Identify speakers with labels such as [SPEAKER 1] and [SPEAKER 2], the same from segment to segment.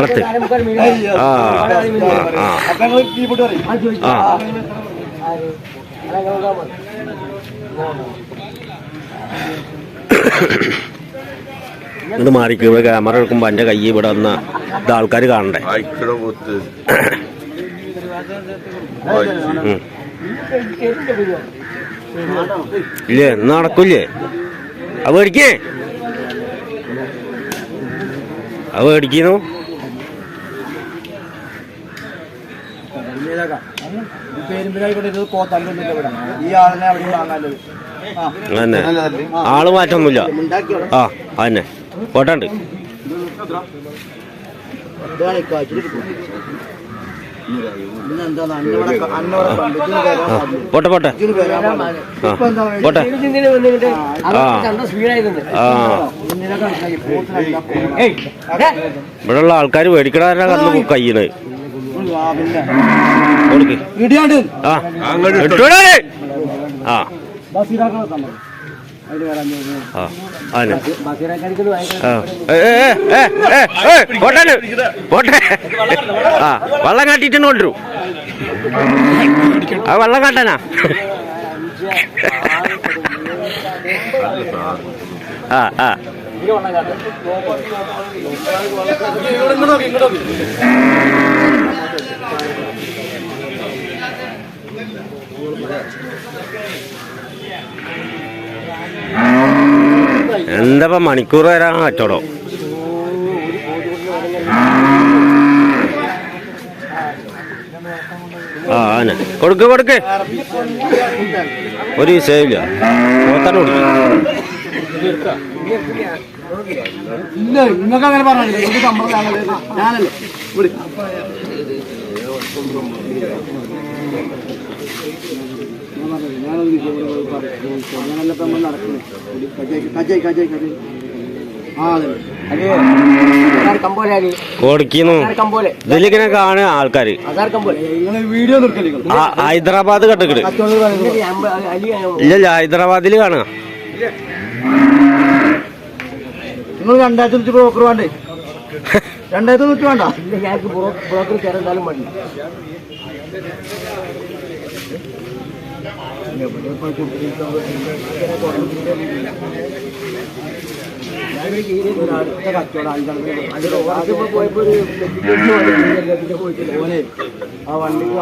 [SPEAKER 1] അടുത്ത് ആ ആ ഇത് മാറിക്കും. ഇവിടെ ക്യാമറ എടുക്കുമ്പോ എന്റെ കൈ ഇവിടെ വന്ന ഇത് ആൾക്കാർ കാണണ്ടേ. ഇല്ലേ? ഇന്ന് നടക്കൂല്ലേ? അത് മേടിക്കേ. അത് മേടിക്കുന്നു
[SPEAKER 2] പേരുമ്പിലായിക്കോട്ടെ ഇത് ഈ അവിടെ
[SPEAKER 1] ആൾ മാറ്റൊന്നുമില്ല ആ അതന്നെ.
[SPEAKER 2] പാടില്ല.
[SPEAKER 1] പോട്ടെ പോട്ടെ? പോട്ടെ. ഇവിടെയുള്ള ആൾക്കാർ മേടിക്കണ കയ്യിന്
[SPEAKER 2] ഒരു വാവില്ല.
[SPEAKER 1] കൊടുക്ക്
[SPEAKER 2] ഇടിയാണ്ട്
[SPEAKER 1] ആ. ആ. പോട്ടെ പോട്ടെ. വെള്ളം കാട്ടിട്ട് കൊണ്ടു ആ വള്ളം കാട്ടാനാ? ആ ആ. എന്താ മണിക്കൂർ വരാൻ കച്ചവടം ആ ആന കൊടുക്ക് കൊടുക്ക്. ഒരു വിഷയമില്ല
[SPEAKER 2] സമ്മതം ഞാനല്ല നമ്മൾ നടക്കുന്നത് കജായി കജായി കജായി
[SPEAKER 3] കമ്പോലെ
[SPEAKER 1] ഇതിലിങ്ങനെ കാണ ആൾക്കാര് ഹൈദരാബാദ് കട്ടക്കിട് ഇല്ലല്ല ഹൈദരാബാദിൽ കാണുക.
[SPEAKER 2] നിങ്ങൾ രണ്ടായിരത്തി നൂറ്റി ബ്രോക്കർ വേണ്ടേ? രണ്ടായിരത്തി നൂറ്റി വേണ്ട?
[SPEAKER 3] ഞങ്ങൾക്ക് ബ്രോക്കർ ചേർന്നാലും
[SPEAKER 2] ആ വണ്ടിക്ക്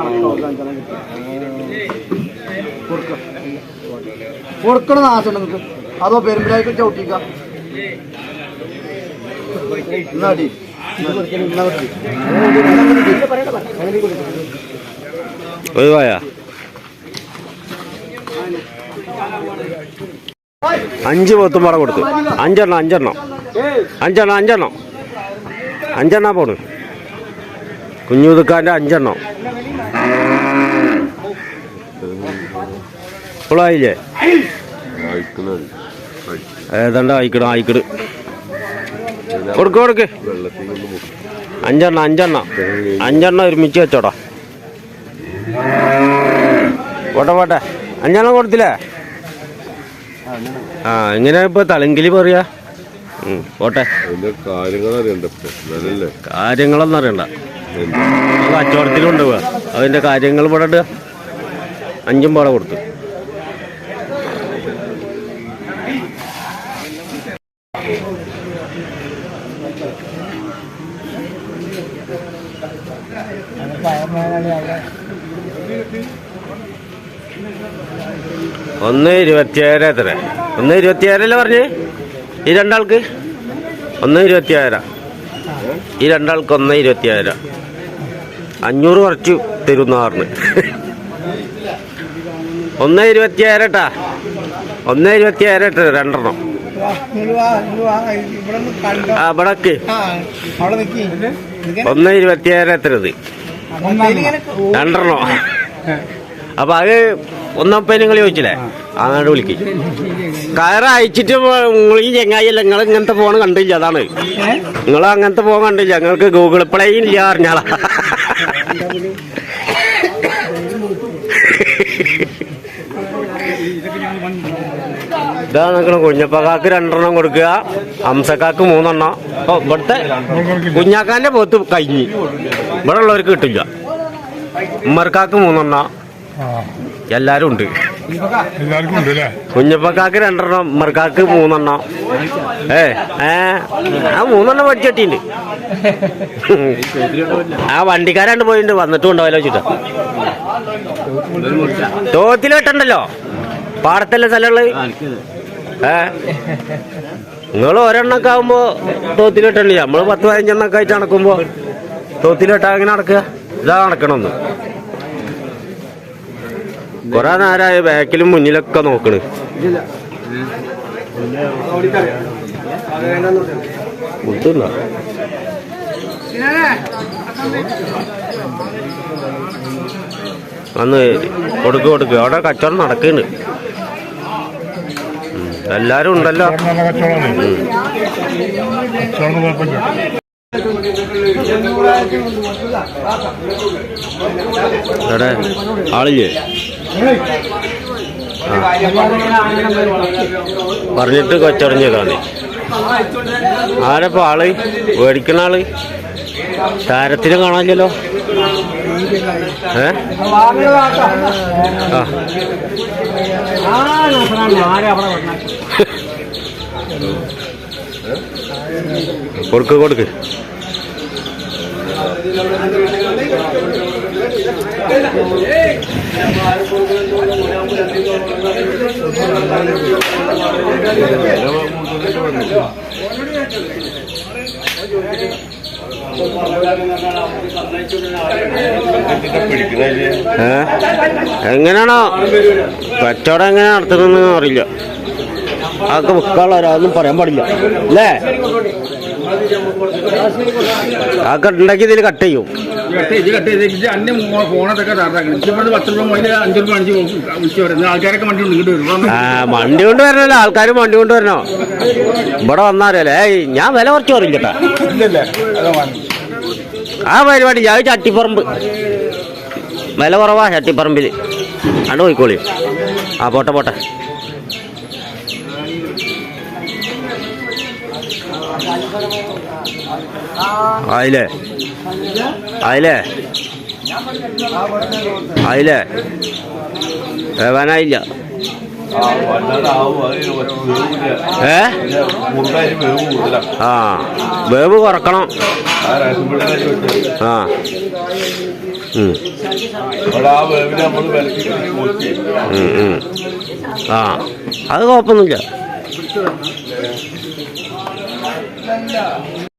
[SPEAKER 2] കൊടുക്കണ നാശം നിങ്ങൾക്ക് അതോ പെരുമ്പിലായിട്ട് ചവിട്ടിക്ക എന്നാ അടി എന്നാ കിട്ടി
[SPEAKER 1] ഒഴിവായ അഞ്ച് പോത്തും പടം കൊടുത്തു. അഞ്ചെണ്ണം അഞ്ചെണ്ണം. അഞ്ചെണ്ണം അഞ്ചെണ്ണം. അഞ്ചെണ്ണ പോണു. കുഞ്ഞുതുക്കാന്റെ അഞ്ചെണ്ണം. ഇപ്പോഴായില്ലേ ഏതാണ്ട് ആയിക്കട ആയിക്കിട് കൊടുക്ക് കൊടുക്ക്. അഞ്ചെണ്ണം അഞ്ചെണ്ണം. അഞ്ചെണ്ണം ഒരുമിച്ച് വെച്ചോടാ. പോട്ടെ പോട്ടെ. അഞ്ചെണ്ണം കൊടുത്തില്ലേ? ആ എങ്ങനെയാ ഇപ്പൊ തലങ്കിലി പറയാ? പോട്ടെ. കാര്യങ്ങളൊന്നും അറിയണ്ട. കച്ചവടത്തിലുണ്ട് അതിന്റെ കാര്യങ്ങൾ ഇവിടെ ഇടുക. അഞ്ചും പാടെ കൊടുത്തു. ഒന്ന് ഇരുപത്തിയേഴ് എത്ര? ഒന്ന് ഇരുപത്തിയേഴല്ലേ പറഞ്ഞ്? ഈ രണ്ടാൾക്ക്? ഒന്ന് ഇരുപത്തിയേഴാ. ഈ രണ്ടാൾക്ക് ഒന്ന് ഇരുപത്തിയേഴ്. അഞ്ഞൂറ് കുറച്ച് തിരുന്നാറിന് ഒന്ന് ഒന്ന് ഇരുപത്തിയേഴട്ടാ ഒന്ന് ഇരുപത്തിയേഴട്ട് രണ്ടെണ്ണം. ആ ഇവിടക്ക്. ഒന്ന് ഇരുപത്തിയേഴ് എത്രത്? രണ്ടെണ്ണം. അപ്പൊ അത് ഒന്നപ്പ നിങ്ങൾ ചോദിച്ചില്ലേ? അങ്ങോട്ട് വിളിക്ക്. കയറയച്ചിട്ട് നിങ്ങൾ ഈ ചെങ്ങായില്ല നിങ്ങൾ ഇങ്ങനത്തെ ഫോൺ കണ്ടില്ല അതാണ്. നിങ്ങൾ അങ്ങനത്തെ ഫോൺ കണ്ടില്ല നിങ്ങൾക്ക് ഗൂഗിൾ പ്ലേ ഇല്ല അറിഞ്ഞാളാ ഇതാ നിൽക്കണം കുഞ്ഞപ്പക്കാക്ക് രണ്ടെണ്ണം കൊടുക്കുക ഹംസക്കാക്ക് മൂന്നെണ്ണം. അപ്പൊ ഇവിടുത്തെ കുഞ്ഞാക്കാന്റെ പോത്ത് കഴിഞ്ഞ്. ഇവിടെ ഉള്ളവർക്ക് കിട്ടില്ല. ഉമ്മർക്കാക്ക് മൂന്നെണ്ണം. എല്ലാരും ഉണ്ട്. കുഞ്ഞപ്പക്കാക്ക് രണ്ടെണ്ണം മർക്കാക്ക് മൂന്നെണ്ണം. ഏ ഏ ആ മൂന്നെണ്ണം പഠിച്ചിട്ടുണ്ട്. ആ വണ്ടിക്കാരാണ്ട് പോയിട്ടുണ്ട് വന്നിട്ടും ഉണ്ടാവല്ലോ വെച്ചിട്ട്. തോത്തിൽ വെട്ടണ്ടല്ലോ? പാടത്തല്ലേ സ്ഥലമുള്ളത് ഏ? നിങ്ങൾ ഒരെണ്ണൊക്കെ ആവുമ്പോ തോത്തിൽ വെട്ടണ്ടേ നമ്മൾ പത്ത് പതിനഞ്ചെണ്ണൊക്കെ ആയിട്ട് നടക്കുമ്പോ തോത്തിൽ വെട്ടാ അങ്ങനെ നടക്കുക? ഇതാ നടക്കണമെന്ന് കൊറേ നേരമായ ബാക്കിലും മുന്നിലൊക്കെ നോക്കണ്. മുട്ടുണ്ടോ അന്ന് കൊടുക്ക് കൊടുക്ക്. അവിടെ കച്ചവടം നടക്കുന്നുണ്ട്. എല്ലാരും ഉണ്ടല്ലോ. എടേ ആളില്ലേ? പറഞ്ഞിട്ട് കൊച്ചറിഞ്ഞതാണ് ആരപ്പോ ആൾ? മേടിക്കണ ആൾ? താരത്തിന് ആ. കൊടുക്ക് കൊടുക്ക്. എങ്ങനെയാണോ? കച്ചവടം എങ്ങനെ നടത്തുന്നതെന്ന് അറിയില്ല. അതൊക്കെ വിൽക്കാനുള്ള ഒരാളൊന്നും പറയാൻ പാടില്ല. അല്ലേ? അതൊക്കെ ഉണ്ടെങ്കിൽ ഇതിൽ കട്ട് ചെയ്യും.
[SPEAKER 4] കട്ട് ചെയ്ത് കട്ട് ചെയ്ത് അന്നെ ഫോണൊക്കെ തറന്നാക്കണം ഇച്ചിപ്പോ പത്ത് രൂപ മുതൽ അഞ്ച് രൂപ അഞ്ച് വിളിച്ചു വരുന്നത് ആൾക്കാരൊക്കെ വണ്ടി കൊണ്ട് ഇങ്ങോട്ട് വരും.
[SPEAKER 1] ആ വണ്ടി കൊണ്ട് വരണല്ലോ. ആൾക്കാർ വണ്ടി കൊണ്ട് വരണോ? ഇവിടെ വന്നാലേ ഞാൻ വില കുറച്ച് പറയും ആ പരിപാടി ഞാൻ ചട്ടിപ്പറമ്പ്. വില കുറവാ ചട്ടിപ്പറമ്പിൽ. അണ്ട് പോയിക്കോളി. ആ പോട്ടെ പോട്ടെ. ആയില്ലേ? ആയില്ലേ ആയില്ലേ വേവാനായില്ല. ഏ? ആ വേവ് കുറക്കണം. ആ. ആ. അത് കുഴപ്പമൊന്നുമില്ല.